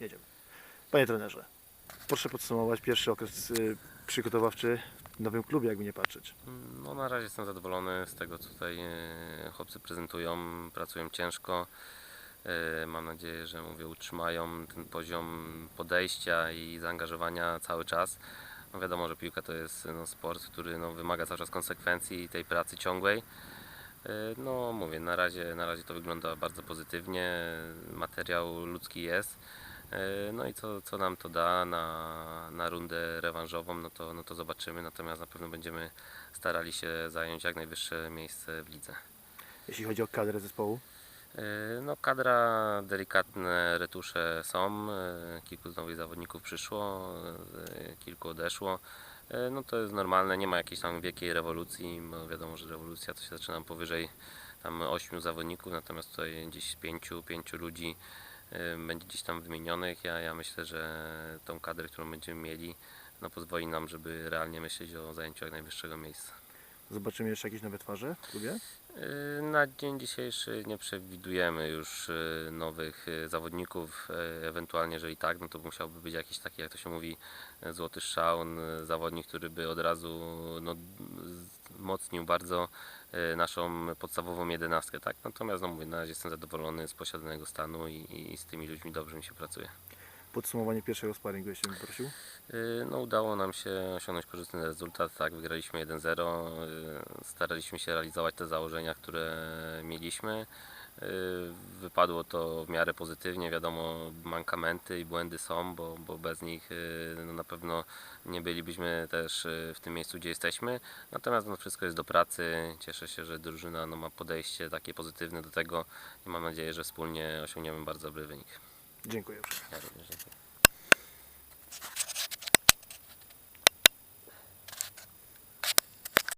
Jedziemy. Panie trenerze, proszę podsumować pierwszy okres y, przygotowawczy w nowym klubie, jakby nie patrzeć. No na razie jestem zadowolony z tego, co tutaj e, chłopcy prezentują. Pracują ciężko. E, Mam nadzieję, że mówię, utrzymają ten poziom podejścia i zaangażowania cały czas. No wiadomo, że piłka to jest no, sport, który no, wymaga cały czas konsekwencji i tej pracy ciągłej. No mówię, na razie, na razie to wygląda bardzo pozytywnie. Materiał ludzki jest. E, No i co, co nam to da na, na rundę rewanżową, no to, no to zobaczymy. Natomiast na pewno będziemy starali się zająć jak najwyższe miejsce w lidze. Jeśli chodzi o kadrę zespołu, E, No kadra, delikatne retusze są, e, kilku nowych zawodników przyszło, kilku odeszło. No to jest normalne, nie ma jakiejś tam wielkiej rewolucji, bo wiadomo, że rewolucja to się zaczyna powyżej tam 8 zawodników, natomiast tutaj gdzieś 5, 5 ludzi będzie gdzieś tam wymienionych. Ja, ja myślę, że tą kadrę, którą będziemy mieli, no pozwoli nam, żeby realnie myśleć o zajęciu jak najwyższego miejsca. zobaczymy jeszcze jakieś nowe twarze w klubie. Y, Na dzień dzisiejszy nie przewidujemy już y, nowych y, zawodników. Y, Ewentualnie, jeżeli tak, no to musiałby być jakiś taki, jak to się mówi, y, złoty y, zawodnik, który by od razu no, wzmocnił bardzo y, naszą podstawową jedenastkę. Tak? Natomiast no, mówię, na razie jestem zadowolony z posiadanego stanu i, i z tymi ludźmi dobrze mi się pracuje. Podsumowanie pierwszego sparingu, jeśli bym prosił. Y, No, udało nam się osiągnąć korzystny rezultat, tak, wygraliśmy 1-0, y, staraliśmy się realizować te założenia, które mieliśmy. Y, Wypadło to w miarę pozytywnie, wiadomo, mankamenty i błędy są, bo, bo bez nich y, no, na pewno nie bylibyśmy też y, w tym miejscu, gdzie jesteśmy. Natomiast no, wszystko jest do pracy, cieszę się, że drużyna no, ma podejście takie pozytywne do tego i mam nadzieję, że wspólnie osiągniemy bardzo dobry wynik. Dziękuję. Ja również dziękuję.